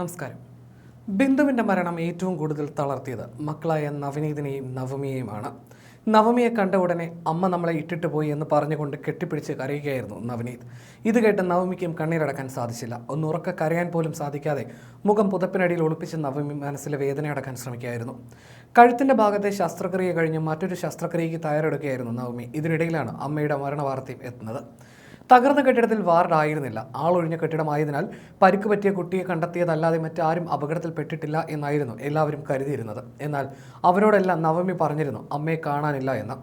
നമസ്കാരം. ബിന്ദുവിന്റെ മരണം ഏറ്റവും കൂടുതൽ തളർത്തിയത് മക്കളായ നവനീതിനെയും നവമിയെയുമാണ്. നവമിയെ കണ്ട ഉടനെ അമ്മ നമ്മളെ ഇട്ടിട്ട് പോയി എന്ന് പറഞ്ഞുകൊണ്ട് കെട്ടിപ്പിടിച്ച് കരയുകയായിരുന്നു നവനീത്. ഇത് കേട്ട് നവമിക്കും കണ്ണീരടക്കാൻ സാധിച്ചില്ല. ഒന്ന് കരയാൻ പോലും സാധിക്കാതെ മുഖം പുതപ്പിനടിയിൽ ഒളിപ്പിച്ച് നവമി മനസ്സിലെ വേദന അടക്കാൻ ശ്രമിക്കുകയായിരുന്നു. കഴുത്തിന്റെ ഭാഗത്തെ ശസ്ത്രക്രിയ കഴിഞ്ഞ് മറ്റൊരു ശസ്ത്രക്രിയയ്ക്ക് തയ്യാറെടുക്കുകയായിരുന്നു നവമി. ഇതിനിടയിലാണ് അമ്മയുടെ മരണവാർത്തയും എത്തുന്നത്. തകർന്ന കെട്ടിടത്തിൽ വാർഡായിരുന്നില്ല ആളൊഴിഞ്ഞ കെട്ടിടമായതിനാൽ പരിക്ക് പറ്റിയ കുട്ടിയെ കണ്ടെത്തിയതല്ലാതെ മറ്റാരും അപകടത്തിൽപ്പെട്ടിട്ടില്ല എന്നായിരുന്നു എല്ലാവരും കരുതിയിരുന്നത്. എന്നാൽ അവരോടെല്ലാം നവമി പറഞ്ഞിരുന്നു അമ്മയെ കാണാനില്ല എന്ന്.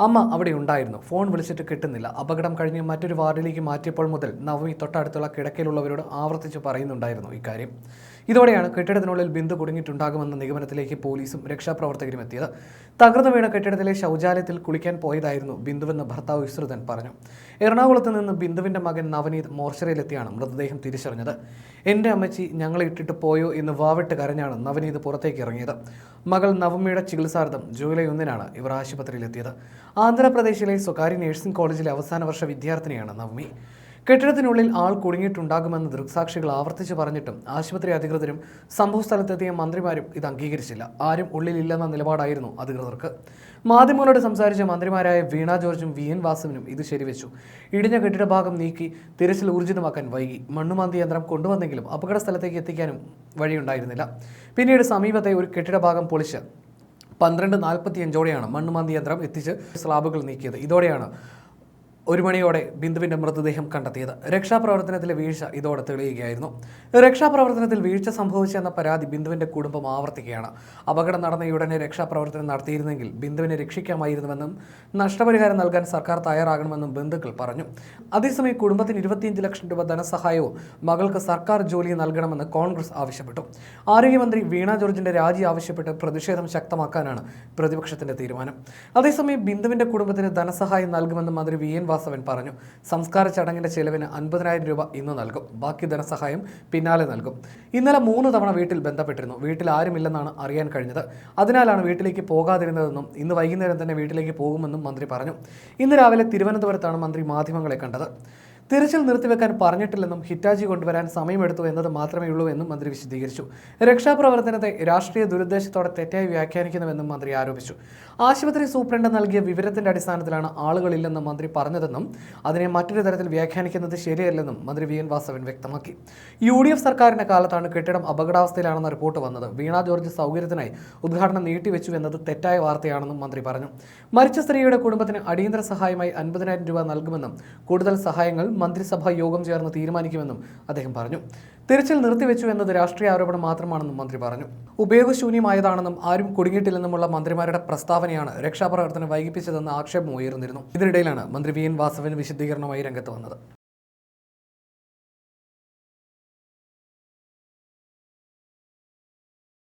അമ്മ അവിടെ ഉണ്ടായിരുന്നു. ഫോൺ വിളിച്ചിട്ട് കിട്ടുന്നില്ല. അപകടം കഴിഞ്ഞ് മറ്റൊരു വാർഡിലേക്ക് മാറ്റിയപ്പോൾ മുതൽ നവമി തൊട്ടടുത്തുള്ള കിടക്കയിലുള്ളവരോട് ആവർത്തിച്ച് പറയുന്നുണ്ടായിരുന്നു ഇക്കാര്യം. ഇതോടെയാണ് കെട്ടിടത്തിനുള്ളിൽ ബിന്ദു കുടുങ്ങിയിട്ടുണ്ടാകുമെന്ന നിഗമനത്തിലേക്ക് പോലീസും രക്ഷാപ്രവർത്തകരും എത്തിയത്. തകർന്നു വീണ കെട്ടിടത്തിലെ ശൗചാലയത്തിൽ കുളിക്കാൻ പോയതായിരുന്നു ബിന്ദുവെന്ന് ഭർത്താവ് വിശ്രുതൻ പറഞ്ഞു. എറണാകുളത്ത് നിന്ന് ബിന്ദുവിന്റെ മകൻ നവനീത് മോർച്ചറിയിലെത്തിയാണ് മൃതദേഹം തിരിച്ചറിഞ്ഞത്. എന്റെ അമ്മച്ചി ഞങ്ങളെ ഇട്ടിട്ട് പോയോ എന്ന് വാവിട്ട് കരഞ്ഞാണ് നവനീത് പുറത്തേക്ക് ഇറങ്ങിയത്. മകൾ നവമിയുടെ ചികിത്സാർത്ഥം ജൂലൈ ഒന്നിനാണ് ഇവർ ആശുപത്രിയിലെത്തിയത്. ആന്ധ്രാപ്രദേശിലെ സ്വകാര്യ നഴ്സിംഗ് കോളേജിലെ അവസാന വർഷ വിദ്യാർത്ഥിനിയാണ് നവമി. കെട്ടിടത്തിനുള്ളിൽ ആൾ കുടുങ്ങിയിട്ടുണ്ടാകുമെന്ന് ദൃക്സാക്ഷികൾ ആവർത്തിച്ച് പറഞ്ഞിട്ടും ആശുപത്രി അധികൃതരും സംഭവസ്ഥലത്തെത്തിയ മന്ത്രിമാരും ഇത് അംഗീകരിച്ചില്ല. ആരും ഉള്ളിലില്ലെന്ന നിലപാടായിരുന്നു അധികൃതർക്ക്. മാധ്യമങ്ങളോട് സംസാരിച്ച മന്ത്രിമാരായ വീണ ജോർജും വി എൻ വാസവനും ഇത് ശരിവെച്ചു. ഇടിഞ്ഞ കെട്ടിട ഭാഗം നീക്കി തിരച്ചിൽ ഊർജിതമാക്കാൻ വൈകി. മണ്ണുമാന്തി യന്ത്രം കൊണ്ടുവന്നെങ്കിലും അപകട സ്ഥലത്തേക്ക് എത്തിക്കാനും വഴിയുണ്ടായിരുന്നില്ല. പിന്നീട് സമീപത്തെ ഒരു കെട്ടിട ഭാഗം പൊളിച്ച് പന്ത്രണ്ട് നാൽപ്പത്തി അഞ്ചോടെയാണ് മണ്ണുമാന്തി യന്ത്രം എത്തിച്ച് സ്ലാബുകൾ നീക്കിയത്. ഇതോടെയാണ് ഒരു മണിയോടെ ബിന്ദുവിന്റെ മൃതദേഹം കണ്ടെത്തിയത്. രക്ഷാപ്രവർത്തനത്തിലെ വീഴ്ച ഇതോടെ തെളിയുകയായിരുന്നു. രക്ഷാപ്രവർത്തനത്തിൽ വീഴ്ച സംഭവിച്ചെന്ന പരാതി ബിന്ദുവിന്റെ കുടുംബം ആവർത്തിക്കുകയാണ്. അപകടം നടന്നയുടനെ രക്ഷാപ്രവർത്തനം നടത്തിയിരുന്നെങ്കിൽ ബിന്ദുവിനെ രക്ഷിക്കാമായിരുന്നുവെന്നും നഷ്ടപരിഹാരം നൽകാൻ സർക്കാർ തയ്യാറാകണമെന്നും ബന്ധുക്കൾ പറഞ്ഞു. അതേസമയം കുടുംബത്തിന് ഇരുപത്തിയഞ്ച് ലക്ഷം രൂപ ധനസഹായവും മകൾക്ക് സർക്കാർ ജോലി നൽകണമെന്ന് കോൺഗ്രസ് ആവശ്യപ്പെട്ടു. ആരോഗ്യമന്ത്രി വീണ ജോർജിന്റെ രാജി ആവശ്യപ്പെട്ട് പ്രതിഷേധം ശക്തമാക്കാനാണ് പ്രതിപക്ഷത്തിന്റെ തീരുമാനം. അതേസമയം ബിന്ദുവിന്റെ കുടുംബത്തിന് ധനസഹായം നൽകുമെന്ന് മന്ത്രി വി എൻ വാസവൻ പറഞ്ഞു സംസ്കാര ചടങ്ങിന്റെ ചെലവിന് അൻപതിനായിരം രൂപ ഇന്ന് നൽകും. ബാക്കി ധനസഹായം പിന്നാലെ നൽകും. ഇന്നലെ മൂന്ന് തവണ വീട്ടിൽ ബന്ധപ്പെട്ടിരുന്നു. വീട്ടിൽ ആരുമില്ലെന്നാണ് അറിയാൻ കഴിഞ്ഞത്. അതിനാലാണ് വീട്ടിലേക്ക് പോകാതിരുന്നതെന്നും ഇന്ന് വൈകുന്നേരം തന്നെ വീട്ടിലേക്ക് പോകുമെന്നും മന്ത്രി പറഞ്ഞു. ഇന്ന് രാവിലെ തിരുവനന്തപുരത്താണ് മന്ത്രി മാധ്യമങ്ങളെ കണ്ടത്. തിരച്ചിൽ നിർത്തിവെക്കാൻ പറഞ്ഞിട്ടില്ലെന്നും ഹിറ്റാജി കൊണ്ടുവരാൻ സമയമെടുത്തു എന്നത് മാത്രമേ ഉള്ളൂ എന്നും മന്ത്രി വിശദീകരിച്ചു. രക്ഷാപ്രവർത്തനത്തെ രാഷ്ട്രീയ ദുരുദ്ദേശത്തോടെ തെറ്റായി വ്യാഖ്യാനിക്കുന്നുവെന്നും മന്ത്രി ആരോപിച്ചു. ആശുപത്രി സൂപ്രണ്ട് നൽകിയ വിവരത്തിന്റെ അടിസ്ഥാനത്തിലാണ് ആളുകളില്ലെന്ന് മന്ത്രി പറഞ്ഞതെന്നും അതിനെ മറ്റൊരു തരത്തിൽ വ്യാഖ്യാനിക്കുന്നത് ശരിയല്ലെന്നും മന്ത്രി വി. എൻ. വാസവൻ വ്യക്തമാക്കി. യു ഡി എഫ് സർക്കാരിന്റെ കാലത്താണ് കെട്ടിടം അപകടാവസ്ഥയിലാണെന്ന റിപ്പോർട്ട് വന്നത്. വീണ ജോർജ് സൗകര്യത്തിനായി ഉദ്ഘാടനം നീട്ടിവെച്ചു എന്നത് തെറ്റായ വാർത്തയാണെന്നും മന്ത്രി പറഞ്ഞു. മരിച്ച സ്ത്രീയുടെ കുടുംബത്തിന് അടിയന്തര സഹായമായി അൻപതിനായിരം രൂപ നൽകുമെന്നും കൂടുതൽ സഹായങ്ങൾ മന്ത്രിസഭാ യോഗം ചേർന്ന് തീരുമാനിക്കുമെന്നും അദ്ദേഹം പറഞ്ഞു. തിരച്ചിൽ നിർത്തിവെച്ചു എന്നത് രാഷ്ട്രീയ ആരോപണം മാത്രമാണെന്നും മന്ത്രി പറഞ്ഞു. ഉപയോഗശൂന്യമായതാണെന്നും ആരും കുടുങ്ങിയിട്ടില്ലെന്നുമുള്ള മന്ത്രിമാരുടെ പ്രസ്താവനയാണ് രക്ഷാപ്രവർത്തനം വൈകിപ്പിച്ചതെന്ന് ആക്ഷേപം ഉയർന്നിരുന്നു. ഇതിനിടയിലാണ് മന്ത്രി വി. എൻ. വാസവൻ വിശദീകരണവുമായി രംഗത്ത് വന്നത്.